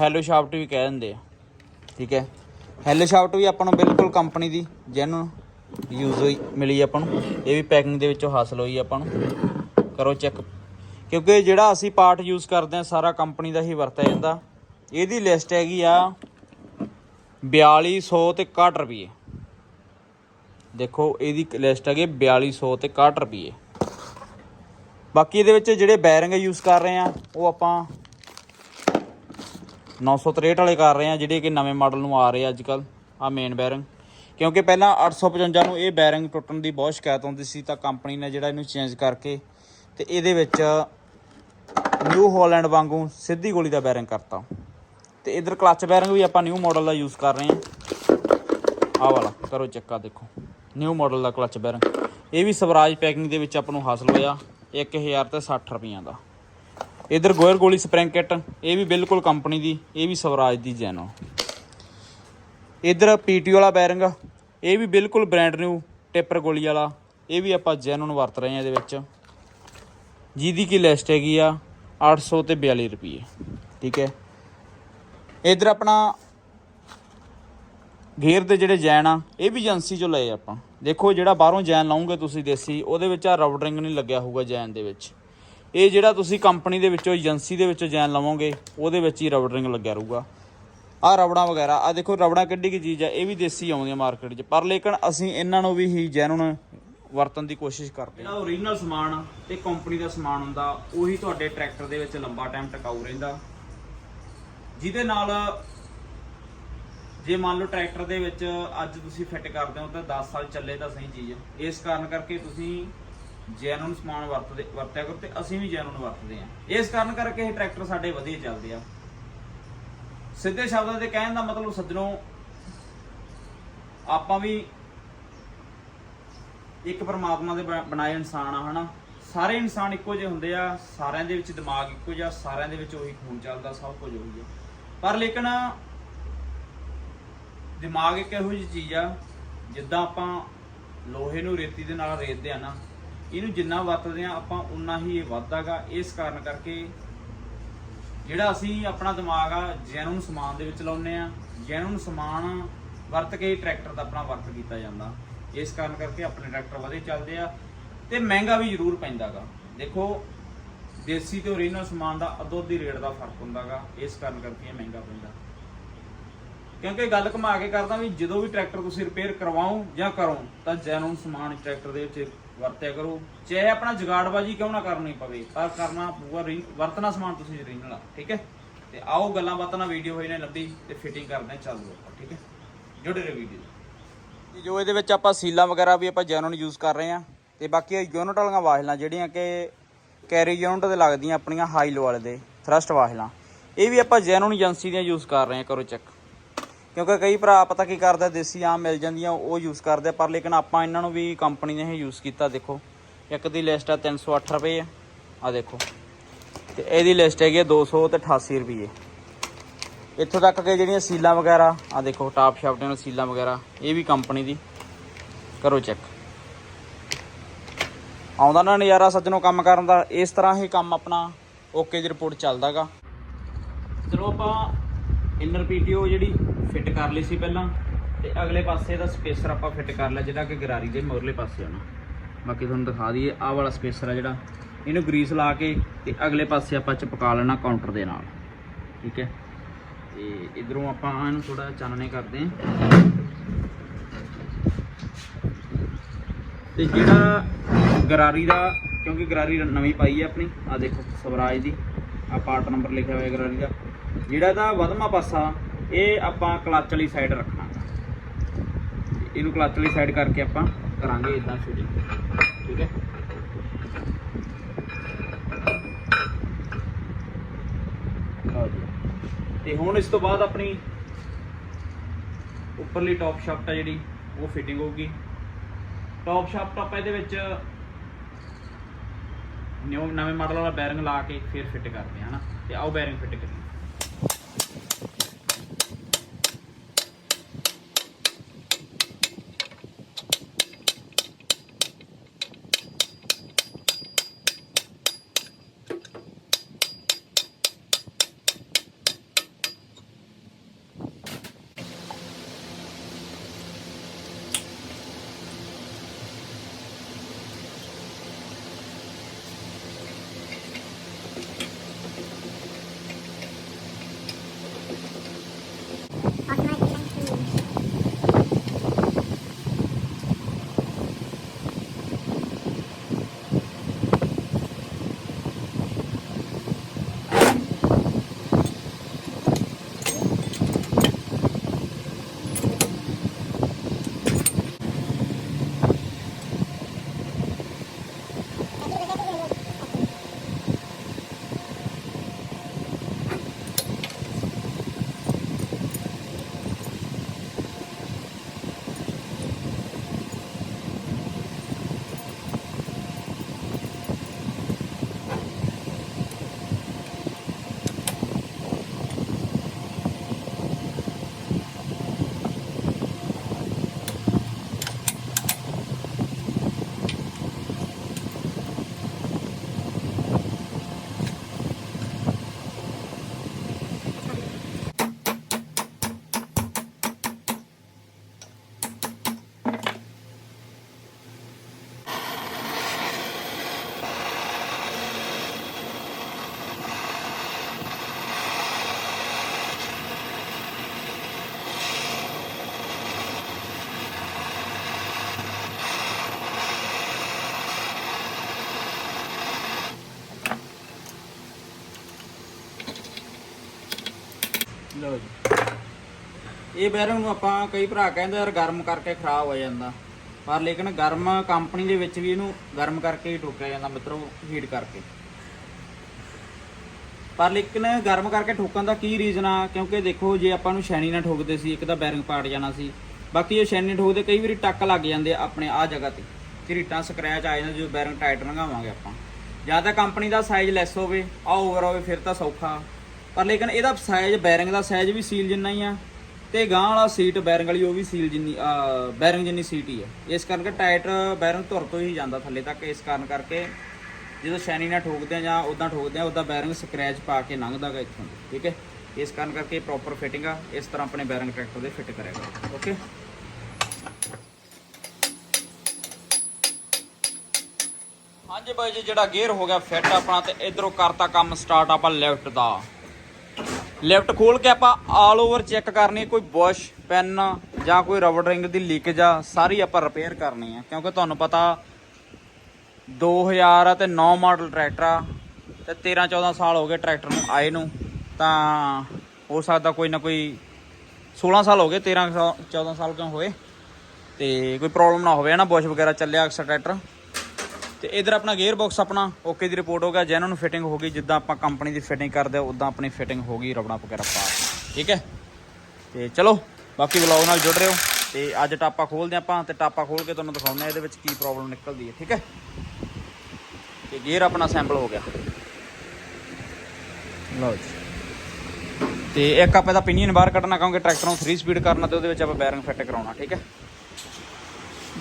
ਹੈਲੋ ਸ਼ਾਫਟ ਵੀ ਕਹਿ ਦਿੰਦੇ ਆ। ਠੀਕ ਹੈ? ਹੈਲੋ ਸ਼ਾਫਟ ਵੀ ਆਪਾਂ ਨੂੰ ਬਿਲਕੁਲ ਕੰਪਨੀ ਦੀ ਜੈਨੂਨ ਯੂਜ਼ ਹੋਈ, ਮਿਲੀ ਆਪਾਂ ਨੂੰ। ਇਹ ਵੀ ਪੈਕਿੰਗ ਦੇ ਵਿੱਚੋਂ ਹਾਸਲ ਹੋਈ ਆਪਾਂ ਨੂੰ। ਕਰੋ ਚੈੱਕ ਕਿਉਂਕਿ ਜਿਹੜਾ ਅਸੀਂ ਪਾਰਟ ਯੂਜ਼ ਕਰਦੇ ਆ, ਸਾਰਾ ਕੰਪਨੀ ਦਾ ਹੀ ਵਰਤਿਆ ਜਾਂਦਾ। ਇਹਦੀ ਲਿਸਟ ਹੈਗੀ ਆ 4200 ਤੇ 61 ਰੁਪਏ ਦੇਖੋ, ਇਹਦੀ ਲਿਸਟ ਹੈਗੀ 4200 ਤੇ 61 ਰੁਪਏ ਬਾਕੀ ਇਹਦੇ ਵਿੱਚ ਜਿਹੜੇ ਬੈਰਿੰਗ ਯੂਜ਼ ਕਰ ਰਹੇ ਆ, ਉਹ ਆਪਾਂ 963 ਵਾਲੇ ਕਰ ਰਹੇ ਆ, ਜਿਹੜੇ ਕਿ ਨਵੇਂ ਮਾਡਲ ਨੂੰ ਆ ਰਹੇ ਆ ਅੱਜ ਕੱਲ ਆ ਮੇਨ ਬੈਰਿੰਗ ਕਿਉਂਕਿ ਪਹਿਲਾਂ 855 ਨੂੰ ਇਹ ਬੈਰਿੰਗ ਟੁੱਟਣ ਦੀ ਬਹੁਤ ਸ਼ਿਕਾਇਤ ਆਉਂਦੀ ਸੀ, ਤਾਂ ਕੰਪਨੀ ਨੇ ਜਿਹੜਾ ਇਹਨੂੰ ਚੇਂਜ ਕਰਕੇ ਤੇ ਇਹਦੇ ਵਿੱਚ ਨਿਊ ਹਾਲੈਂਡ ਵਾਂਗੂ ਸਿੱਧੀ ਗੋਲੀ ਦਾ ਬੈਰਿੰਗ ਕਰਤਾ। ਤੇ ਇਧਰ ਕਲੱਚ ਬੈਰਿੰਗ ਵੀ ਆਪਾਂ ਨਿਊ ਮਾਡਲ ਦਾ ਯੂਜ਼ ਕਰ ਰਹੇ ਹਾਂ ਆਹ ਵਾਲਾ, ਕਰੋ ਚੱਕਾ ਦੇਖੋ। ਨਿਊ ਮਾਡਲ ਦਾ ਕਲੱਚ ਬੈਰਿੰਗ। ਇਹ ਵੀ ਸਵਰਾਜ ਪੈਕਿੰਗ ਦੇ ਵਿੱਚ ਆਪਾਂ ਨੂੰ ਹਾਸਲ ਹੋਇਆ 1000 ਤੇ 60 ਰੁਪਈਆਂ ਦਾ। ਇਧਰ ਗੋਇਰ ਗੋਲੀ ਸਪ੍ਰਿੰਗ ਕਿੱਟ, ਇਹ ਵੀ ਬਿਲਕੁਲ ਕੰਪਨੀ ਦੀ, ਇਹ ਵੀ ਸਵਰਾਜ ਦੀ ਜੈਨੋ। ਇਧਰ ਪੀਟੀ ਵਾਲਾ ਬੈਰਿੰਗ, ਇਹ ਵੀ ਬਿਲਕੁਲ ਬ੍ਰਾਂਡ ਨਿਊ ਟੇਪਰ ਗੋਲੀ ਵਾਲਾ, ਇਹ ਵੀ ਆਪਾਂ ਜੈਨੂਨ ਵਰਤ ਰਹੇ ਹਾਂ ਇਹਦੇ ਵਿੱਚ। ਜਿਹਦੀ ਕੀ ਲਿਸਟ ਹੈਗੀ ਆ 800 ਤੇ 42 ਰੁਪਏ ਠੀਕ ਹੈ। ਇਧਰ ਆਪਣਾ ਗੇਅਰ ਦੇ ਜਿਹੜੇ ਜੈਨ ਆ, ਇਹ ਵੀ ਏਜੰਸੀ ਚੋਂ ਲਏ ਆਪਾਂ। ਦੇਖੋ ਜਿਹੜਾ ਬਾਹਰੋਂ ਜੈਨ ਲਾਉਂਗੇ ਤੁਸੀਂ ਦੇਸੀ, ਉਹਦੇ ਵਿੱਚ ਆ ਰਬੜ ਨਹੀਂ ਲੱਗਿਆ ਹੋਊਗਾ ਜੈਨ ਦੇ ਵਿੱਚ। ਇਹ ਜਿਹੜਾ ਤੁਸੀਂ ਕੰਪਨੀ ਦੇ ਵਿੱਚੋਂ, ਏਜੰਸੀ ਦੇ ਵਿੱਚੋਂ ਜੈਨ ਲਵੋਗੇ, ਉਹਦੇ ਵਿੱਚ ਹੀ ਰਬੜ ਲੱਗਿਆ ਰਹੂਗਾ। ਆ ਰਬੜਾਂ ਵਗੈਰਾ, ਆ ਦੇਖੋ ਰਬੜਾਂ ਕਿੱਡੀ ਕੀ ਚੀਜ਼ ਆ, ਇਹ ਵੀ ਦੇਸੀ ਆਉਂਦੀਆਂ ਮਾਰਕੀਟ 'ਚ। ਪਰ ਲੇਕਿਨ ਅਸੀਂ ਇਹਨਾਂ ਨੂੰ ਵੀ ਹੀ ਜੈਨੂਨ ਵਰਤਣ ਦੀ ਕੋਸ਼ਿਸ਼ ਕਰਦੇ ਹਾਂ। ਜਿਹੜਾ ਓਰੀਜਨਲ ਸਮਾਨ ਆ ਤੇ ਕੰਪਨੀ ਦਾ ਸਮਾਨ ਹੁੰਦਾ, ਉਹੀ ਤੁਹਾਡੇ ਟਰੈਕਟਰ ਦੇ ਵਿੱਚ ਲੰਬਾ ਟਾਈਮ ਟਿਕਾਊ ਰਹਿੰਦਾ। ਜਿਹਦੇ ਨਾਲ ਜੇ ਮੰਨ ਲਓ ਟਰੈਕਟਰ ਦੇ ਵਿੱਚ ਅੱਜ ਤੁਸੀਂ ਫਿੱਟ ਕਰਦੇ ਹੋ ਤਾਂ 10 ਸਾਲ ਚੱਲੇ ਤਾਂ ਸਹੀ ਚੀਜ਼ ਇਸ ਕਾਰਨ ਕਰਕੇ ਤੁਸੀਂ ਜੈਨੂਨ ਸਮਾਨ ਵਰਤਦੇ, ਵਰਤਿਆ ਕਰੋ ਤੇ ਅਸੀਂ ਵੀ ਜੈਨੂਨ ਵਰਤਦੇ ਹਾਂ। ਇਸ ਕਾਰਨ ਕਰਕੇ ਇਹ ਟਰੈਕਟਰ ਸਾਡੇ ਵਧੀਆ ਚੱਲਦੇ ਆ। ਸਿੱਧੇ ਸ਼ਬਦਾਂ ਦੇ ਕਹਿਣ ਦਾ ਮਤਲਬ ਸੱਜਣੋ, ਆਪਾਂ ਵੀ ਇੱਕ ਪਰਮਾਤਮਾ ਦੇ ਬ- ਬਣਾਏ ਇਨਸਾਨ ਆ, ਹਨਾ? ਸਾਰੇ ਇਨਸਾਨ ਇੱਕੋ ਜਿਹੇ ਹੁੰਦੇ ਆ, ਸਾਰਿਆਂ ਦੇ ਵਿੱਚ ਦਿਮਾਗ ਇੱਕੋ ਜਿਹਾ, ਸਾਰਿਆਂ ਦੇ ਵਿੱਚ ਉਹੀ ਖੂਨ ਚੱਲਦਾ, ਸਭ ਕੁਝ ਉਹੀ ਆ। ਪਰ ਲੇਕਿਨ ਦਿਮਾਗ ਇੱਕ ਇਹੋ ਜਿਹੀ ਚੀਜ਼ ਆ, ਜਿੱਦਾਂ ਆਪਾਂ ਲੋਹੇ ਨੂੰ ਰੇਤੀ ਦੇ ਨਾਲ ਰੇਤਦੇ ਆ ਨਾ, ਇਹਨੂੰ ਜਿੰਨਾ ਵਰਤਦੇ ਆ, ਆਪਾਂ ਉਨਾ ਹੀ ਇਹ ਵੱਧਦਾਗਾ। ਇਸ ਕਾਰਨ ਕਰਕੇ ਜਿਹੜਾ ਅਸੀਂ ਆਪਣਾ ਦਿਮਾਗ ਆ, ਜੈਨੂਨ ਸਮਾਨ ਦੇ ਵਿੱਚ ਲਾਉਨੇ ਆ, ਜੈਨੂਨ ਸਮਾਨ ਵਰਤ ਕੇ ਹੀ ਟਰੈਕਟਰ ਦਾ ਆਪਣਾ ਵਰਤ ਕੀਤਾ ਜਾਂਦਾ। ਇਸ ਕਾਰਨ ਕਰਕੇ ਆਪਣੇ ਟਰੈਕਟਰ ਵਧੇ ਚੱਲਦੇ ਆ ਤੇ ਮਹਿੰਗਾ ਵੀ ਜ਼ਰੂਰ ਪੈਂਦਾਗਾ। ਦੇਖੋ, ਦੇਸੀ ਤੇ ਓਰੀਜਨਲ ਸਮਾਨ ਦਾ ਅੱਧੋ ਅੱਧੀ ਰੇਟ ਦਾ ਫ਼ਰਕ ਹੁੰਦਾਗਾ। ਇਸ ਕਾਰਨ ਕਰਕੇ ਇਹ ਮਹਿੰਗਾ ਪੈਂਦਾ। ਕਿਉਂਕਿ ਗੱਲ ਘੁਮਾ ਕੇ ਕਰਦਾ ਵੀ ਜਦੋਂ ਵੀ ਟਰੈਕਟਰ ਤੁਸੀਂ ਰਿਪੇਅਰ ਕਰਵਾਓ ਜਾਂ ਕਰੋ, ਤਾਂ ਜੈਨੂਨ ਸਮਾਨ ਟਰੈਕਟਰ ਦੇ ਵਿੱਚ ਵਰਤਿਆ ਕਰੋ। ਚਾਹੇ ਆਪਣਾ ਜਗਾੜਬਾਜੀ ਕਿਉਂ ਨਾ ਕਰਨੀ ਪਵੇ, ਪਰ ਕਰਨਾ ਪੂਰਾ ਰੀ- ਵਰਤਣਾ ਸਮਾਨ ਤੁਸੀਂ ਓਰੀਜਨਲ ਆ ਠੀਕ ਹੈ? ਤੇ ਆਓ ਗੱਲਾਂ ਬਾਤਾਂ ਨਾਲ ਵੀਡੀਓ ਹੋਈ ਨੇ ਲੰਬੀ ਤੇ ਫਿਟਿੰਗ ਕਰਦੇ ਹਾਂ ਚੱਲੋ ਆਪਾਂ, ਠੀਕ ਹੈ? ਜੁੜੇ ਰਹੋ ਵੀਡੀਓ ਜੋ ਇਹਦੇ ਵਿੱਚ ਆਪਾਂ ਸੀਲਾਂ ਵਗੈਰਾ ਵੀ ਆਪਾਂ ਜੈਨੂਨ ਯੂਜ਼ ਕਰ ਰਹੇ ਆ ਤੇ ਬਾਕੀ ਯੂਨਿਟ ਵਾਲੀਆਂ ਵਾਹਲਾਂ ਜਿਹੜੀਆਂ ਕਿ ਕੈਰੀ ਯੂਨਿਟ ਤੇ ਲੱਗਦੀਆਂ ਆਪਣੀਆਂ ਹਾਈ ਲੋ ਵਾਲੇ ਦੇ ਥਰਸਟ ਵਾਹਲਾਂ, ਇਹ ਵੀ ਆਪਾਂ ਜੈਨੂਨ ਏਜੰਸੀ ਦੀਆਂ ਯੂਜ਼ ਕਰ ਰਹੇ ਆ ਕਰੋ ਚੈੱਕ ਕਿਉਂਕਿ ਕਈ ਭਰਾ ਪਤਾ ਕੀ ਕਰਦਾ, ਦੇਸੀ ਆਮ ਮਿਲ ਜਾਂਦੀਆਂ, ਉਹ ਯੂਜ਼ ਕਰਦੇ ਪਰ ਲੇਕਿਨ ਆਪਾਂ ਇਹਨਾਂ ਨੂੰ ਵੀ ਕੰਪਨੀ ਨੇ ਇਹ ਯੂਜ਼ ਕੀਤਾ, ਦੇਖੋ। ਇੱਕ ਦੀ ਲਿਸਟ ਆ 308 ਰੁਪਏ ਆ ਦੇਖੋ। ਤੇ ਇਹਦੀ ਲਿਸਟ ਹੈਗੀ ਆ 200 ਤੇ 88 ਰੁਪਏ। ਇੱਥੋਂ ਤੱਕ ਕਿ ਜਿਹੜੀਆਂ ਸੀਲਾਂ ਵਗੈਰਾ ਆ ਦੇਖੋ ਟਾਪ ਸ਼ਾਫਟ ਨਾਲ ਸੀਲਾਂ ਵਗੈਰਾ, ਇਹ ਵੀ ਕੰਪਨੀ ਦੀ। ਕਰੋ ਚੈੱਕ ਆਉਂਦਾ ਨਾ ਨਜ਼ਾਰਾ ਸੱਜਣੋ ਕੰਮ ਕਰਨ ਦਾ, ਇਸ ਤਰ੍ਹਾਂ ਹੀ ਕੰਮ ਆਪਣਾ ਓਕੇ ਜੀ ਰਿਪੋਰਟ ਚੱਲਦਾਗਾ ਚਲੋ ਆਪਾਂ ਇਨਰ ਪੀਟੀਓ ਜਿਹੜੀ ਫਿੱਟ ਕਰ ਲਈ ਸੀ ਪਹਿਲਾਂ ਤੇ ਅਗਲੇ ਪਾਸੇ ਦਾ ਸਪੇਸਰ ਆਪਾਂ ਫਿੱਟ ਕਰ ਲਿਆ, ਜਿਹੜਾ ਕਿ ਗਰਾਰੀ ਦੇ ਮੋਰਲੇ ਪਾਸੇ ਆਉਣਾ ਬਾਕੀ ਤੁਹਾਨੂੰ ਦਿਖਾ ਦਈਏ, ਆਹ ਵਾਲਾ ਸਪੇਸਰ ਆ ਜਿਹੜਾ। ਇਹਨੂੰ ਗਰੀਸ ਲਾ ਕੇ ਤੇ ਅਗਲੇ ਪਾਸੇ ਆਪਾਂ ਚਪਕਾ ਲੈਣਾ ਕਾਊਂਟਰ ਦੇ ਨਾਲ। ਠੀਕ ਹੈ? ਤੇ ਇਧਰੋਂ ਆਪਾਂ ਇਹਨੂੰ ਥੋੜਾ ਚਾਨਣੇ ਕਰਦੇ ਹਾਂ। ਤੇ ਜਿਹੜਾ ਗਰਾਰੀ ਦਾ, ਕਿਉਂਕਿ ਗਰਾਰੀ ਨਵੀਂ ਪਾਈ ਹੈ ਆਪਣੀ ਆ ਦੇਖੋ ਸਵਰਾਜ ਦੀ ਆ ਪਾਰਟ ਨੰਬਰ ਲਿਖਿਆ ਹੋਇਆ ਗਰਾਰੀ ਦਾ। ਜਿਹੜਾ ਦਾ ਵਧਮਾ ਪਾਸਾ ਇਹ ਆਪਾਂ ਕਲੱਚ ਵਾਲੀ ਸਾਈਡ ਰੱਖਣਾ। ਤੇ ਇਹਨੂੰ ਕਲਚ ਵਾਲੀ ਸਾਈਡ ਕਰਕੇ ਆਪਾਂ ਕਰਾਂਗੇ ਇਦਾਂ ਫਿਟਿੰਗ ਠੀਕ ਹੈ? ਜੀ। ਤੇ ਹੁਣ ਇਸ ਤੋਂ ਬਾਅਦ ਆਪਣੀ ਉੱਪਰਲੀ ਟੌਪ ਸ਼ਾਫਟ ਆ ਜਿਹੜੀ, ਉਹ ਫਿਟਿੰਗ ਹੋਊਗੀ। ਟੌਪ ਸ਼ਾਫਟ ਆਪਾਂ ਇਹਦੇ ਵਿੱਚ ਨਿਊ ਨਵੇਂ ਮਾਡਲ ਵਾਲਾ ਬੈਰਿੰਗ ਲਾ ਕੇ ਫਿਰ ਫਿੱਟ ਕਰਦੇ ਹਾਂ ਹਨਾ? ਤੇ ਆਓ ਬੈਰਿੰਗ ਫਿੱਟ ਕਰੀਏ। ਇਹ ਬੈਰਿੰਗ ਨੂੰ ਆਪਾਂ ਕਈ ਭਰਾ ਕਹਿੰਦੇ ਯਾਰ ਗਰਮ ਕਰਕੇ ਖਰਾਬ ਹੋ ਜਾਂਦਾ। ਪਰ ਲੇਕਿਨ ਗਰਮ ਕੰਪਨੀ ਦੇ ਵਿੱਚ ਵੀ ਇਹਨੂੰ ਗਰਮ ਕਰਕੇ ਹੀ ਠੋਕਿਆ ਜਾਂਦਾ ਮਿੱਤਰੋ ਹੀਟ ਕਰਕੇ। ਪਰ ਲੇਕਿਨ ਗਰਮ ਕਰਕੇ ਠੋਕਣ ਦਾ ਕੀ ਰੀਜ਼ਨ ਆ? ਕਿਉਂਕਿ ਦੇਖੋ, ਜੇ ਆਪਾਂ ਨੂੰ ਸ਼ੈਨੀ ਨਾਲ ਠੋਕਦੇ ਸੀ, ਇੱਕ ਤਾਂ ਬੈਰਿੰਗ ਪਾਟ ਜਾਣਾ ਸੀ। ਬਾਕੀ ਜੇ ਸ਼ੈਨੀ ਠੋਕਦੇ, ਕਈ ਵਾਰੀ ਟੱਕ ਲੱਗ ਜਾਂਦੇ ਆਪਣੇ ਆ ਜਗ੍ਹਾ ਤੇ। ਝਰੀਟਾਂ ਸਕ੍ਰੈਚ ਆ ਜਾਂਦੇ, ਜਦੋਂ ਬੈਰਿੰਗ ਟਾਈਟ ਲੰਘਾਵਾਂਗੇ ਆਪਾਂ। ਜਾਂ ਤਾਂ ਕੰਪਨੀ ਦਾ ਸਾਈਜ਼ ਲੈਸ ਹੋਵੇ ਆ ਓਵਰ ਹੋਵੇ, ਫਿਰ ਤਾਂ ਸੌਖਾ। ਪਰ ਲੇਕਿਨ ਇਹਦਾ ਸਾਈਜ਼ ਬੈਰਿੰਗ ਦਾ ਸਾਈਜ਼ ਵੀ ਸੀਲ ਜਿੰਨਾ ਹੀ ਆ। ਤੇ ਗਾਂ ਵਾਲਾ ਸੀਟ ਬੈਰਿੰਗ ਵਾਲੀ ਉਹ ਵੀ ਸੀਲ ਜਿੰਨੀ ਬੈਰਿੰਗ ਜਿੰਨੀ ਸੀਟ ਹੀ ਹੈ। ਇਸ ਕਰਕੇ ਟਾਈਟ ਬੈਰਿੰਗ ਧੁਰ ਤੋਂ ਹੀ ਜਾਂਦਾ ਥੱਲੇ ਤੱਕ। ਇਸ ਕਾਰਨ ਕਰਕੇ ਜਦੋਂ ਸ਼ੈਨੀ ਨਾਲ ਠੋਕਦੇ ਆ ਜਾਂ ਉਦਾਂ ਠੋਕਦੇ ਆ ਉਦਾਂ ਬੈਰਿੰਗ ਸਕ੍ਰੈਚ ਪਾ ਕੇ ਲੰਘਦਾਗਾ ਇੱਥੋਂ ਦੀ, ਠੀਕ ਹੈ? ਇਸ ਕਾਰਨ ਕਰਕੇ ਪ੍ਰੋਪਰ ਫਿਟਿੰਗ ਆ। ਇਸ ਤਰ੍ਹਾਂ ਆਪਣੇ ਬੈਰਿੰਗ ਟਰੈਕਟਰ ਦੇ ਫਿੱਟ ਕਰੇਗਾ ਓਕੇ? ਹਾਂਜੀ ਬਾਈ ਜੀ ਜਿਹੜਾ ਗੇਅਰ ਹੋ ਗਿਆ ਫਿੱਟ ਆਪਣਾ ਤੇ ਇਧਰੋਂ ਕਰਤਾ ਕੰਮ ਸਟਾਰਟ ਆਪਾਂ ਲੈਫਟ ਦਾ। ਲਿਫਟ ਖੋਲ ਕੇ ਆਪਾਂ ਆਲ ਓਵਰ ਚੈੱਕ ਕਰਨੀ, ਕੋਈ ਬੁਸ਼, ਪੈਨ ਜਾਂ ਕੋਈ ਰਬੜ ਰਿੰਗ ਦੀ ਲੀਕੇਜ ਆ, ਸਾਰੀ ਆਪਾਂ ਰਿਪੇਅਰ ਕਰਨੀ ਆ। ਕਿਉਂਕਿ ਤੁਹਾਨੂੰ ਪਤਾ 2000 ਤੇ 9 ਮਾਡਲ ਟਰੈਕਟਰ ਆ ਤੇ 13 14 ਸਾਲ ਹੋ ਗਏ ਟਰੈਕਟਰ ਨੂੰ ਆਏ ਨੂੰ। ਤਾਂ ਹੋ ਸਕਦਾ ਕੋਈ ਨਾ ਕੋਈ 16 ਸਾਲ ਹੋ ਗਏ 13 ਸਾਲ- 14 ਸਾਲ ਕਿਉਂ ਹੋਏ? ਤੇ ਕੋਈ ਪ੍ਰੋਬਲਮ ਨਾ ਹੋਵੇ ਨਾ ਬੁਸ਼ ਵਗੈਰਾ ਚੱਲਿਆ ਅਕਸਰ ਟਰੈਕਟਰ ਤੇ ਇਧਰ ਆਪਣਾ ਗੇਅਰ ਬਾਕਸ ਆਪਣਾ ਓਕੇ ਦੀ ਰਿਪੋਰਟ ਹੋ ਗਿਆ ਜਿਹਨਾਂ ਨੂੰ ਫਿਟਿੰਗ ਹੋ ਗਈ, ਜਿੱਦਾਂ ਆਪਾਂ ਕੰਪਨੀ ਦੀ ਫਿਟਿੰਗ ਕਰਦੇ ਆ, ਉਦਾਂ ਆਪਣੀ ਫਿਟਿੰਗ ਹੋ ਗਈ, ਰਬੜਾ ਵਗੈਰਾ ਪਾ ਠੀਕ ਹੈ? ਤੇ ਚਲੋ, ਬਾਕੀ ਵਲੌਗ ਨਾਲ ਜੁੜ ਰਹੇ ਹੋ, ਤੇ ਅੱਜ ਟਾਪਾ ਖੋਲਦੇ ਆਪਾਂ, ਤੇ ਟਾਪਾ ਖੋਲ ਕੇ ਤੁਹਾਨੂੰ ਦਿਖਾਉਂਦੇ ਆ ਇਹਦੇ ਵਿੱਚ ਕੀ ਪ੍ਰੋਬਲਮ ਨਿਕਲਦੀ ਹੈ, ਠੀਕ ਹੈ? ਤੇ ਗੇਅਰ ਆਪਣਾ ਸੈਂਪਲ ਹੋ ਗਿਆ। ਲਓ ਜੀ। ਤੇ ਇੱਕ ਆਪਾਂ ਇਹਦਾ ਪਿਨੀਅਨ ਬਾਹਰ ਕੱਢਣਾ ਕਹਾਂਗੇ ਟਰੈਕਟਰ ਨੂੰ 3 ਸਪੀਡ ਕਰਨਾ, ਤੇ ਉਹਦੇ ਵਿੱਚ ਆਪਾਂ ਬੈਰਿੰਗ ਫਿੱਟ ਕਰਾਉਣਾ, ਠੀਕ ਹੈ?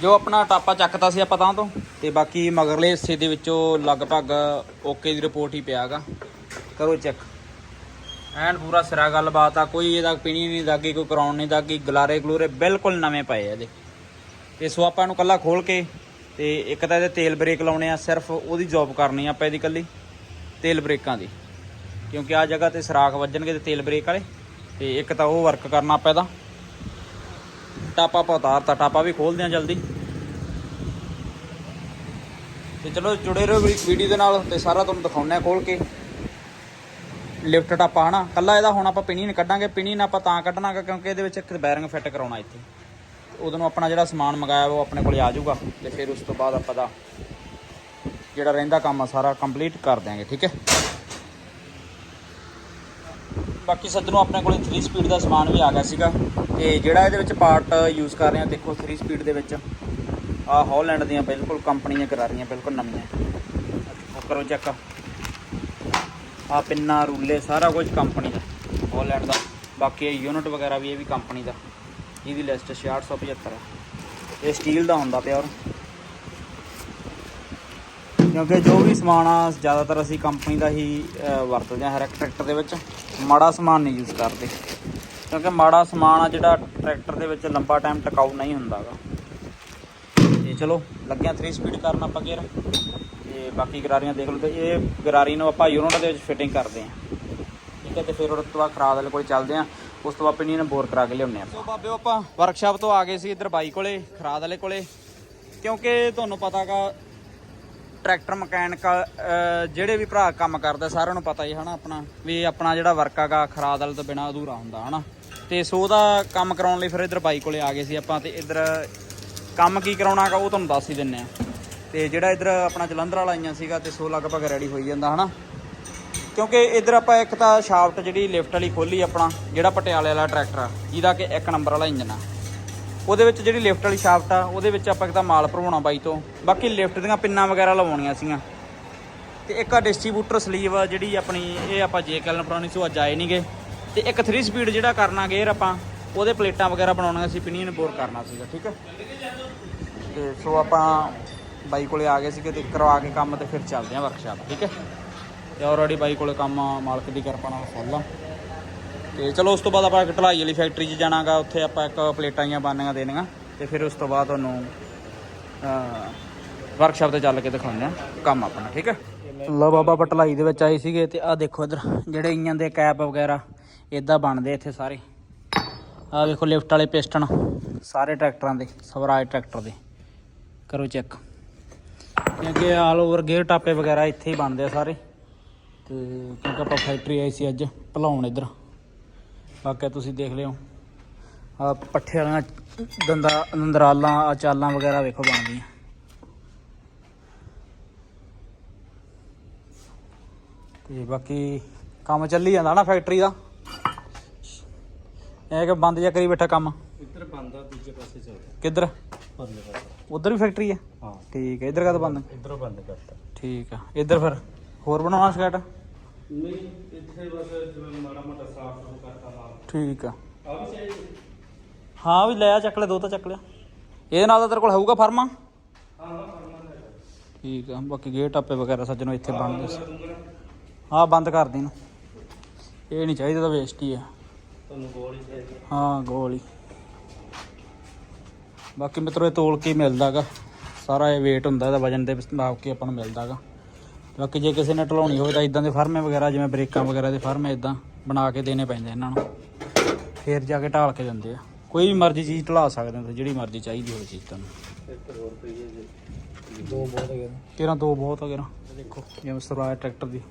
ਜੋ ਆਪਣਾ ਟਾਪਾ ਚੱਕਤਾ ਸੀ ਆਪਾਂ ਤਾਂ ਤੋਂ ਤੇ ਬਾਕੀ ਮਗਰਲੇ ਹਿੱਸੇ ਦੇ ਵਿੱਚੋਂ ਲਗਭਗ ਓਕੇ ਦੀ ਰਿਪੋਰਟ ਹੀ ਪਿਆਗਾ। ਕਰੋ ਚੈੱਕ ਐਨ ਪੂਰਾ ਸਿਰਾ ਗੱਲਬਾਤ ਆ, ਕੋਈ ਇਹਦਾ ਪੀਣੀ ਨਹੀਂ ਦਾਗੀ, ਕੋਈ ਕਰਾਉਣ ਨਹੀਂ ਦਾਗੀ, ਗਲਾਰੇ ਗਲੂਰੇ ਬਿਲਕੁਲ ਨਵੇਂ ਪਏ ਆ ਇਹਦੇ। ਤੇ ਸੋ ਆਪਾਂ ਇਹਨੂੰ ਕੱਲਾ ਖੋਲ ਕੇ, ਤੇ ਇੱਕ ਤਾਂ ਇਹਦੇ ਤੇਲ ਬ੍ਰੇਕ ਲਾਉਣੇ ਆ, ਸਿਰਫ ਉਹਦੀ ਜੌਬ ਕਰਨੀ ਆ ਆਪਾਂ ਇਹਦੀ ਕੱਲੀ ਤੇਲ ਬ੍ਰੇਕਾਂ ਦੀ। ਕਿਉਂਕਿ ਆ ਜਗ੍ਹਾ ਤੇ ਸਰਾਖ ਵੱਜਣਗੇ ਤੇ ਤੇਲ ਬ੍ਰੇਕ ਵਾਲੇ, ਤੇ ਇੱਕ ਤਾਂ ਉਹ ਵਰਕ ਕਰਨਾ ਆਪਾਂ ਇਹਦਾ। ਟਾਪਾ ਪਾ ਉਤਾਰਤਾ ਟਾਪਾ ਵੀ ਖੋਲਦੇ ਆ ਜਲਦੀ। ਤੇ ਚਲੋ ਜੁੜੇ ਰਹੋ ਵੀਡੀਓ ਦੇ ਨਾਲ ਤੇ ਸਾਰਾ ਤੁਹਾਨੂੰ ਦਿਖਾਉਂਦੇ ਆ ਖੋਲ ਕੇ। ਲਿਫਟ ਟਾਪਾ, ਹਨਾ? ਕੱਲਾ ਇਹਦਾ ਹੁਣ ਆਪਾਂ ਪਿਨੀਨ ਕੱਢਾਂਗੇ ਪਿਨੀਨ ਆਪਾਂ ਤਾਂ ਕੱਢਣਾਗਾ ਕਿਉਂਕਿ ਇਹਦੇ ਵਿੱਚ ਇੱਕ ਬੈਰਿੰਗ ਫਿੱਟ ਕਰਾਉਣਾ ਇੱਥੇ। ਉਦੋਂ ਨੂੰ ਆਪਣਾ ਜਿਹੜਾ ਸਮਾਨ ਮੰਗਾਇਆ ਉਹ ਆਪਣੇ ਕੋਲੇ ਆ ਜਾਊਗਾ ਤੇ ਫਿਰ ਉਸ ਤੋਂ ਬਾਅਦ ਆਪਾਂ ਦਾ ਜਿਹੜਾ ਰਹਿੰਦਾ ਕੰਮ ਆ ਸਾਰਾ ਕੰਪਲੀਟ ਕਰ ਦਿਆਂਗੇ, ਠੀਕ ਹੈ? ਬਾਕੀ ਸੱਜਣੋਂ ਆਪਣੇ ਕੋਲੇ 3 ਸਪੀਡ ਦਾ ਸਮਾਨ ਵੀ ਆ ਗਿਆ ਸੀਗਾ ਤੇ ਜਿਹੜਾ ਇਹਦੇ ਵਿੱਚ ਪਾਰਟ ਯੂਜ਼ ਕਰ ਰਹੇ ਆ ਦੇਖੋ 3 ਸਪੀਡ ਦੇ ਵਿੱਚ। ਆ ਹੌਲੈਂਡ ਦੀਆਂ ਬਿਲਕੁਲ ਕੰਪਨੀਆਂ ਕਰਾ ਰਹੀਆਂ, ਬਿਲਕੁਲ ਨਵੀਆਂ। ਕਰੋ ਚੈੱਕ ਆ ਪਿੰਨਾ, ਰੂਲੇ, ਸਾਰਾ ਕੁਝ ਕੰਪਨੀ ਦਾ ਹੌਲੈਂਡ ਦਾ। ਬਾਕੀ ਯੂਨਿਟ ਵਗੈਰਾ ਵੀ, ਇਹ ਵੀ ਕੰਪਨੀ ਦਾ। ਇਹਦੀ ਲਿਸਟ 6875 ਹੈ। ਇਹ ਸਟੀਲ ਦਾ ਹੁੰਦਾ ਪਿਆ ਔਰ। ਕਿਉਂਕਿ ਜੋ ਵੀ ਸਮਾਨ ਆ, ਜ਼ਿਆਦਾਤਰ ਅਸੀਂ ਕੰਪਨੀ ਦਾ ਹੀ ਵਰਤਦੇ ਹਾਂ, ਹਰ ਇੱਕ ਟਰੈਕਟਰ ਦੇ ਵਿੱਚ। ਮਾੜਾ ਸਮਾਨ ਨਹੀਂ ਯੂਜ਼ ਕਰਦੇ। ਕਿਉਂਕਿ ਮਾੜਾ ਸਮਾਨ ਆ ਜਿਹੜਾ ਟਰੈਕਟਰ ਦੇ ਵਿੱਚ ਲੰਬਾ ਟਾਈਮ ਟਿਕਾਊ ਨਹੀਂ ਹੁੰਦਾਗਾ ਤੇ ਚਲੋ ਲੱਗਿਆ 3 ਸਪੀਡ ਕਰਨ ਆਪਾਂ ਗੇਅਰ ਤੇ ਬਾਕੀ ਗਰਾਰੀਆਂ ਦੇਖ ਲਓ ਤੇ ਇਹ ਗਰਾਰੀ ਨੂੰ ਆਪਾਂ ਯੂਨਿਟ ਦੇ ਵਿੱਚ ਫਿਟਿੰਗ ਕਰਦੇ ਹਾਂ। ਠੀਕ ਹੈ, ਤੇ ਫਿਰ ਉਹ ਤੋਂ ਬਾਅਦ ਖਰਾਦ ਵਾਲੇ ਕੋਲ ਚੱਲਦੇ ਹਾਂ। ਉਸ ਤੋਂ ਬਾਅਦ ਪਿੰਨੀ ਨੂੰ ਬੋਰ ਕਰਾ ਕੇ ਲਿਆਉਂਦੇ ਹਾਂ ਸੋ ਬਾਬਿਓ, ਆਪਾਂ ਵਰਕਸ਼ਾਪ ਤੋਂ ਆ ਗਏ ਸੀ ਇੱਧਰ ਬਾਈ ਕੋਲੇ ਖਰਾਦ ਵਾਲੇ ਕੋਲੇ। ਕਿਉਂਕਿ ਤੁਹਾਨੂੰ ਪਤਾਗਾ ਟਰੈਕਟਰ ਮਕੈਨਿਕ ਜਿਹੜੇ ਵੀ ਭਰਾ ਕੰਮ ਕਰਦਾ, ਸਾਰਿਆਂ ਨੂੰ ਪਤਾ ਹੀ ਹਨਾ ਆਪਣਾ, ਵੀ ਆਪਣਾ ਜਿਹੜਾ ਵਰਕ ਹੈਗਾ ਖਰਾਦ ਵਾਲੇ ਤੋਂ ਬਿਨਾ ਅਧੂਰਾ ਹੁੰਦਾ ਹਨਾ। ਤੇ ਸੋ ਉਹਦਾ ਕੰਮ ਕਰਾਉਣ ਲਈ ਫਿਰ ਇੱਧਰ ਬਾਈ ਕੋਲੇ ਆ ਗਏ ਸੀ ਆਪਾਂ ਤੇ ਇੱਧਰ ਕੰਮ ਕੀ ਕਰਾਉਣਾਗਾ ਉਹ ਤੁਹਾਨੂੰ ਦੱਸ ਹੀ ਦਿੰਨੇ ਆ। ਤੇ ਜਿਹੜਾ ਇੱਧਰ ਆਪਣਾ ਜਲੰਧਰ ਵਾਲਾ ਆਈਆਂ ਸੀਗਾ ਤੇ ਸੋ ਲਗਭਗ ਰੈਡੀ ਹੋਈ ਜਾਂਦਾ ਹਨਾ। ਕਿਉਂਕਿ ਇੱਧਰ ਆਪਾਂ ਇੱਕ ਤਾਂ ਸ਼ਾਫਟ ਜਿਹੜੀ ਲਿਫਟ ਵਾਲੀ ਖੋਲੀ ਆਪਣਾ, ਜਿਹੜਾ ਪਟਿਆਲੇ ਵਾਲਾ ਟਰੈਕਟਰ ਆ, ਜਿਹਦਾ ਕਿ ਇੱਕ ਨੰਬਰ ਵਾਲਾ ਇੰਜਨ ਆ। ਉਹਦੇ ਵਿੱਚ ਜਿਹੜੀ ਲਿਫਟ ਵਾਲੀ ਸ਼ਾਫਟ ਆ, ਉਹਦੇ ਵਿੱਚ ਆਪਾਂ ਇੱਕ ਤਾਂ ਮਾਲ ਭਰਵਾਉਣਾ ਬਾਈ ਤੋਂ। ਬਾਕੀ ਲਿਫਟ ਦੀਆਂ ਪਿੰਨਾਂ ਵਗੈਰਾ ਲਵਾਉਣੀਆਂ ਸੀਗੀਆਂ। ਤੇ ਇੱਕ ਆ ਡਿਸਟ੍ਰੀਬਿਊਟਰ ਸਲੀਵ ਆ, ਜਿਹੜੀ ਆਪਣੀ, ਇਹ ਆਪਾਂ ਜੇ ਕੈਲਨ ਬਣਾਉਣੀ ਸੀ ਉਹ ਅੱਜ ਆਏ ਨਹੀਂਗੇ। ਤੇ ਇੱਕ 3 ਸਪੀਡ ਜਿਹੜਾ ਕਰਨਾ ਗੇਅਰ ਆਪਾਂ, ਉਹਦੇ ਪਲੇਟਾਂ ਵਗੈਰਾ ਬਣਾਉਣੀਆਂ ਸੀ ਪਿਨੀਅਨ ਬੋਰ ਕਰਨਾ ਸੀਗਾ, ਠੀਕ ਹੈ ਤੇ ਸੋ ਆਪਾਂ ਬਾਈ ਕੋਲੇ ਆ ਗਏ ਸੀਗੇ ਤੇ ਕਰਵਾ ਕੇ ਕੰਮ ਤੇ ਫਿਰ ਚੱਲਦੇ ਆਂ ਵਰਕਸ਼ਾਪ ਠੀਕ ਹੈ ਤੇ ਆਲਰੇਡੀ ਬਾਈ ਕੋਲੇ ਕੰਮ ਮਾਲਕ ਦੀ ਕਿਰਪਾ ਨਾਲ ਫੁੱਲ ਆ। ਤੇ ਚਲੋ ਉਸ ਤੋਂ ਬਾਅਦ ਆਪਾਂ ਇੱਕ ਢਲਾਈ ਵਾਲੀ ਫੈਕਟਰੀ 'ਚ ਜਾਣਾਗਾ, ਉੱਥੇ ਆਪਾਂ ਇੱਕ ਪਲੇਟਾਂ ਜੀਆਂ ਬਾਨੀਆਂ ਦੇਣੀਆਂ। ਤੇ ਫਿਰ ਉਸ ਤੋਂ ਬਾਅਦ ਤੁਹਾਨੂੰ ਵਰਕਸ਼ਾਪ ਤੇ ਚੱਲ ਕੇ ਦਿਖਾਉਂਦੇ ਆ ਕੰਮ ਆਪਣਾ, ਠੀਕ ਹੈ? ਲਓ ਬਾਬਾ, ਆਪਾਂ ਢਲਾਈ ਦੇ ਵਿੱਚ ਆਏ ਸੀਗੇ ਤੇ ਆਹ ਦੇਖੋ ਇਧਰ, ਜਿਹੜੇ ਇੰਜਨ ਦੇ ਕੈਪ ਵਗੈਰਾ ਇਦਾਂ ਬਣਦੇ ਇੱਥੇ ਸਾਰੇ। ਆਹ ਵੇਖੋ ਲਿਫਟ ਵਾਲੇ ਪਿਸਟਨ, ਸਾਰੇ ਟਰੈਕਟਰਾਂ ਦੇ, ਸਵਰਾਜ ਟਰੈਕਟਰ ਦੇ। ਕਰੋ ਚੈੱਕ। ਕਿਉਂਕਿ ਆਲ ਓਵਰ ਗੇਅਰ ਟਾਪੇ ਵਗੈਰਾ ਇੱਥੇ ਹੀ ਬਣਦੇ ਆ ਸਾਰੇ। ਤੇ ਕਿਉਂਕਿ ਆਪਾਂ ਫੈਕਟਰੀ ਆਈ ਸੀ ਅੱਜ, ਭਲਾਉਣ ਇੱਧਰ। ਬਾਕੀ ਤੁਸੀਂ ਦੇਖ ਲਿਓ। ਆ ਪੱਠੇ ਵਾਲੀਆਂ ਦੰਦਾ ਦੰਦਰਾਲਾਂ ਆ ਚਾਲਾਂ ਵਗੈਰਾ ਵੇਖੋ ਬਣਦੀਆਂ। ਤੇ ਬਾਕੀ ਕੰਮ ਚੱਲੀ ਜਾਂਦਾ ਨਾ ਫੈਕਟਰੀ ਦਾ। ਇਹ ਕਿ ਬੰਦ ਜਾਂ ਕਰੀ ਬੈਠਾ ਕੰਮ। ਇੱਧਰ ਬੰਦਾ ਦੂਜੇ ਪਾਸੇ ਚੱਲਦਾ ਕਿੱਧਰ? ਪਰਲੇ ਪਾਸੇ। ਉਧਰ ਵੀ ਫੈਕਟਰੀ ਹੈ ਹਾਂ। ਠੀਕ ਹੈ ਇੱਧਰ ਕਦ ਬੰਦ? ਇੱਧਰੋਂ ਬੰਦ ਕਰਤਾ। ਠੀਕ ਆ ਇੱਧਰ ਫਿਰ ਹੋਰ ਬਣਾਉਣਾ ਸਕੈਟ ਨਹੀਂ ਇੱਥੇ ਬਸ ਜਿਵੇਂ ਮਾੜਾ ਮੋਟਾ ਸਾਫ਼ ਸੁਥਰਾ ਕਰਤਾ ਨਾਲ ਠੀਕ ਆ। ਆ ਵੀ ਚਾਹੀਦੀ ਹਾਂ ਵੀ ਲਿਆ ਚੱਕ ਲੈ ਦੋ ਤਾਂ ਚੱਕ ਲਿਆ। ਇਹਦੇ ਨਾਲ ਤਾਂ ਤੇਰੇ ਕੋਲ ਹੋਊਗਾ ਫਰਮਾ? ਹਾਂ ਹਾਂ ਫਰਮਾਨ ਹੈ ਠੀਕ ਆ ਬਾਕੀ ਗੇਟ ਆਪੇ ਵਗੈਰਾ ਸੱਜਣੋ ਇੱਥੇ ਬਣਦੇ ਸੀ। ਦੂੰਗਾ ਨਾ ਹਾਂ ਬੰਦ ਕਰ ਦੇ ਇਹਨੂੰ। ਇਹ ਨਹੀਂ ਚਾਹੀਦਾ ਤਾਂ ਵੇਸਟ ਹੀ ਆ। ਤੁਹਾਨੂੰ ਗੋਲ ਹੀ ਚਾਹੀਦੀ। ਹਾਂ ਗੋਲ ਹੀ। ਬਾਕੀ ਮਿੱਤਰੋ ਇਹ ਤੋਲ ਕੇ ਹੀ ਮਿਲਦਾਗਾ। ਸਾਰਾ ਇਹ weight ਹੁੰਦਾ ਇਹਦਾ ਵਜਨ ਦੇ ਮੁਤਾਬਕ ਹੀ ਆਪਾਂ ਨੂੰ ਮਿਲਦਾਗਾ। ਬਾਕੀ ਜੇ ਕਿਸੇ ਨੇ ਢਲਾਉਣੀ ਹੋਵੇ ਤਾਂ ਇਦਾਂ ਦੇ ਫਰਮੇ ਵਗੈਰਾ ਜਿਵੇਂ ਬ੍ਰੇਕਾਂ ਵਗੈਰਾ ਦੇ ਫਰਮੇ ਇਦਾਂ ਬਣਾ ਕੇ ਦੇਣੇ ਪੈਂਦੇ ਇਹਨਾਂ ਨੂੰ। ਫੇਰ ਜਾ ਕੇ ਢਾਲ ਕੇ ਦਿੰਦੇ ਆ। ਕੋਈ ਵੀ ਮਰਜ਼ੀ ਚੀਜ਼ ਢਲਾ ਸਕਦੇ ਹੋ, ਜਿਹੜੀ ਮਰਜ਼ੀ ਚਾਹੀਦੀ ਹੋਵੇ ਚੀਜ਼ ਤੁਹਾਨੂੰ। ਇੱਕ ਹੋਰ ਪਈ ਹੈ ਜੀ ਦੋ ਬਹੁਤ ਹੈ ਕਿਹੜਾ ਦੋ ਬਹੁਤ ਹੋ ਗਏ ਦੇਖੋ, ਜਿਵੇਂ ਸਰਾਇਆ ਟਰੈਕਟਰ ਦੀ।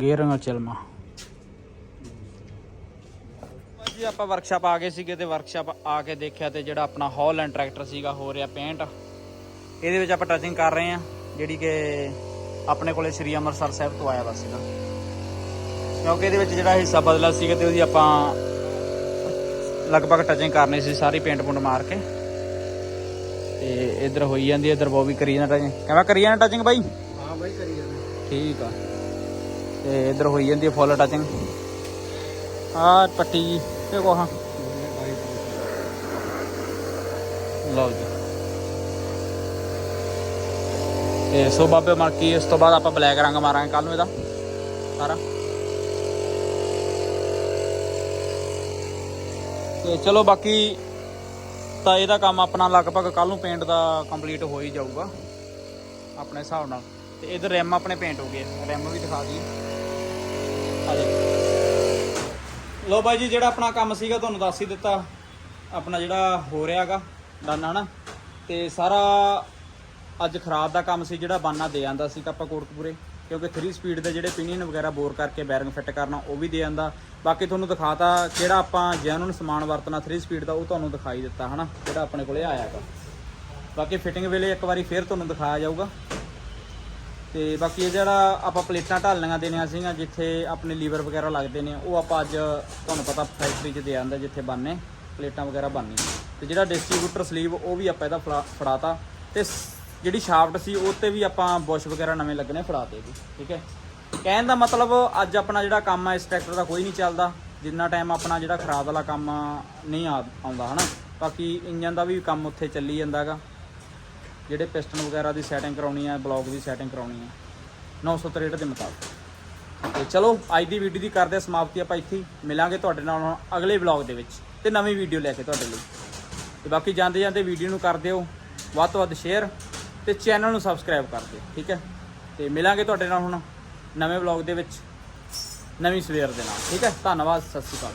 ਗੇਅਰ ਨਾਲ ਚਲਮਾ। ਜੀ, ਆਪਾਂ ਵਰਕਸ਼ਾਪ ਆ ਗਏ ਸੀਗੇ ਤੇ ਵਰਕਸ਼ਾਪ ਆ ਕੇ ਦੇਖਿਆ ਤੇ ਜਿਹੜਾ ਆਪਣਾ ਹੌਲੈਂਡ ਟਰੈਕਟਰ ਸੀਗਾ, ਹੋ ਰਿਹਾ ਪੇਂਟ ਇਹਦੇ ਵਿੱਚ ਆਪਾਂ ਟਚਿੰਗ ਕਰ ਰਹੇ ਆ ਜਿਹੜੀ ਕਿ ਆਪਣੇ ਕੋਲੇ ਸ੍ਰੀ ਅੰਮ੍ਰਿਤਸਰ ਸਾਹਿਬ ਤੋਂ ਆਇਆ ਵਾ ਸੀਗਾ। ਕਿਉਂਕਿ ਇਹਦੇ ਵਿੱਚ ਜਿਹੜਾ ਹਿੱਸਾ ਬਦਲਾ ਸੀਗਾ ਤੇ ਉਹਦੀ ਆਪਾਂ ਲਗਭਗ ਟੱਚਿੰਗ ਕਰਨੀ ਸੀ ਸਾਰੀ ਪੇਂਟ ਪੁੰਟ ਮਾਰ ਕੇ। ਤੇ ਇਧਰ ਹੋਈ ਜਾਂਦੀ ਇਧਰ ਬੋਬੀ ਕਰੀ ਜਾਂਦਾ ਟੱਚਿੰਗ ਕਿਵੇਂ ਕਰੀ ਜਾਂਦਾ ਟੱਚਿੰਗ ਬਾਈ? ਹਾਂ ਬਾਈ ਕਰੀ ਜਾਂਦੇ। ਠੀਕ ਆ। ਤੇ ਇਧਰ ਹੋਈ ਜਾਂਦੀ ਹੈ ਫੁੱਲ ਟੱਚਿੰਗ ਆ ਪੱਟੀ ਜੀ ਤੇ ਕੋਹਾਂ। ਲਓ ਜੀ। ਤੇ ਸੋ ਬਾਬੇ ਮਲਕੀ ਇਸ ਤੋਂ ਬਾਅਦ ਆਪਾਂ ਬਲੈਕ ਰੰਗ ਮਾਰਾਂਗੇ ਕੱਲ ਨੂੰ ਇਹਦਾ। ਸਾਰਾ। ਤੇ ਚਲੋ ਬਾਕੀ ਤਾਂ ਇਹਦਾ ਕੰਮ ਆਪਣਾ ਲਗਭਗ ਕੱਲ ਨੂੰ ਪੇਂਟ ਦਾ ਕੰਪਲੀਟ ਹੋ ਹੀ ਜਾਊਗਾ, ਆਪਣੇ ਹਿਸਾਬ ਨਾਲ। ਤੇ ਇਧਰ ਰਿਮ ਆਪਣੇ ਪੇਂਟ ਹੋ ਗਏ ਰਿਮ ਵੀ ਦਿਖਾ ਦਈਏ। ਆ ਲੋ ਬਾਈ ਜੀ, ਜਿਹੜਾ ਆਪਣਾ ਕੰਮ ਸੀਗਾ ਤੁਹਾਨੂੰ ਦੱਸ ਹੀ ਦਿੱਤਾ। ਆਪਣਾ ਜਿਹੜਾ ਹੋ ਰਿਹਾਗਾ ਡਨ ਹਨਾ? ਤੇ ਸਾਰਾ ਅੱਜ ਖਰਾਬ ਦਾ ਕੰਮ ਸੀ, ਜਿਹੜਾ ਬਾਨਾ ਦੇ ਜਾਂਦਾ ਸੀ ਆਪਾਂ ਕੋਟਕਪੂਰੇ। ਕਿਉਂਕਿ 3 ਸਪੀਡ ਦੇ ਜਿਹੜੇ ਪਿਨੀਅਨ ਵਗੈਰਾ ਬੋਰ ਕਰਕੇ ਬੈਰਿੰਗ ਫਿੱਟ ਕਰਨਾ, ਉਹ ਵੀ ਦੇ ਜਾਂਦਾ ਬਾਕੀ ਤੁਹਾਨੂੰ ਦਿਖਾਤਾ ਕਿਹੜਾ ਆਪਾਂ ਜੈਨੂਨ ਸਮਾਨ ਵਰਤਣਾ 3 ਸਪੀਡ ਦਾ, ਉਹ ਤੁਹਾਨੂੰ ਦਿਖਾਈ ਦਿੱਤਾ, ਹਨਾ? ਜਿਹੜਾ ਆਪਣੇ ਕੋਲੇ ਆਇਆਗਾ ਬਾਕੀ ਫਿਟਿੰਗ ਵੇਲੇ ਇੱਕ ਵਾਰੀ ਫੇਰ ਤੁਹਾਨੂੰ ਦਿਖਾਇਆ ਜਾਊਗਾ। ਤੇ ਬਾਕੀ ਇਹ ਜਿਹੜਾ ਆਪਾਂ ਪਲੇਟਾਂ ਢਾਲਣੀਆਂ ਦੇਣੀਆਂ ਸੀਗੀਆਂ, ਜਿੱਥੇ ਆਪਣੇ ਲੀਵਰ ਵਗੈਰਾ ਲੱਗਦੇ ਨੇ, ਉਹ ਆਪਾਂ ਅੱਜ ਤੁਹਾਨੂੰ ਪਤਾ ਫੈਕਟਰੀ 'ਚ ਦੇ ਆਂਦਾ, ਜਿੱਥੇ ਬਣਨੇ ਪਲੇਟਾਂ ਵਗੈਰਾ ਬਣਨੀ ਤੇ ਜਿਹੜਾ ਡਿਸਟ੍ਰੀਬਿਊਟਰ ਸਲੀਵ ਉਹ ਵੀ ਆਪਾਂ ਇਹਦਾ ਫੜਾ- ਫੜਾਤਾ। ਤੇ ਸ- ਜਿਹੜੀ ਸ਼ਾਫਟ ਸੀ ਉਹ ਤੇ ਵੀ ਆਪਾਂ ਬੁਸ਼ ਵਗੈਰਾ ਨਵੇਂ ਲੱਗਣੇ ਫੜਾ ਦੇ ਜੀ, ਠੀਕ ਹੈ? ਕਹਿਣ ਦਾ ਮਤਲਬ ਅੱਜ ਆਪਣਾ ਜਿਹੜਾ ਕੰਮ ਆ, ਇਸ ਟਰੈਕਟਰ ਦਾ ਕੋਈ ਨਹੀਂ ਚੱਲਦਾ। ਜਿੰਨਾ ਟਾਈਮ ਆਪਣਾ ਜਿਹੜਾ ਖਰਾਬ ਵਾਲਾ ਕੰਮ ਨਹੀਂ ਆ- ਆਉਂਦਾ, ਹਨਾ? ਬਾਕੀ ਇੰਜਨ ਦਾ ਵੀ ਕੰਮ ਉੱਥੇ ਚੱਲੀ ਜਾਂਦਾਗਾ ਜਿਹੜੇ ਪਿਸਟਨ ਵਗੈਰਾ ਦੀ ਸੈਟਿੰਗ ਕਰਾਉਣੀ ਹੈ ਬਲੌਕ ਦੀ ਸੈਟਿੰਗ ਕਰਾਉਣੀ ਹੈ 963 ਦੇ ਮੁਤਾਬਕ। ਤੇ ਚਲੋ, ਅੱਜ ਦੀ ਵੀਡੀਓ ਦੀ ਕਰਦੇ ਹਾਂ ਸਮਾਪਤੀ ਆਪਾਂ ਇੱਥੇ ਮਿਲਾਂਗੇ ਤੁਹਾਡੇ ਨਾਲ ਹੁਣ ਅਗਲੇ ਵਲੌਗ ਦੇ ਵਿੱਚ ਤੇ ਨਵੀਂ ਵੀਡੀਓ ਲੈ ਕੇ ਤੁਹਾਡੇ ਲਈ। ਤੇ ਬਾਕੀ ਜਾਂਦੇ ਜਾਂਦੇ ਵੀਡੀਓ ਨੂੰ ਕਰ ਦਿਓ। ਵੱਧ ਤੋਂ ਵੱਧ ਸ਼ੇਅਰ ਤੇ ਚੈਨਲ ਨੂੰ ਸਬਸਕ੍ਰਾਈਬ ਕਰ ਦਿਓ, ਠੀਕ ਹੈ? ਤੇ ਮਿਲਾਂਗੇ ਤੁਹਾਡੇ ਨਾਲ ਹੁਣ ਨਵੇਂ ਵਲੌਗ ਦੇ ਵਿੱਚ, ਨਵੀਂ ਸਵੇਰ ਦੇ ਨਾਲ, ਠੀਕ ਹੈ? ਧੰਨਵਾਦ, ਸਤਿ ਸ਼੍ਰੀ ਅਕਾਲ।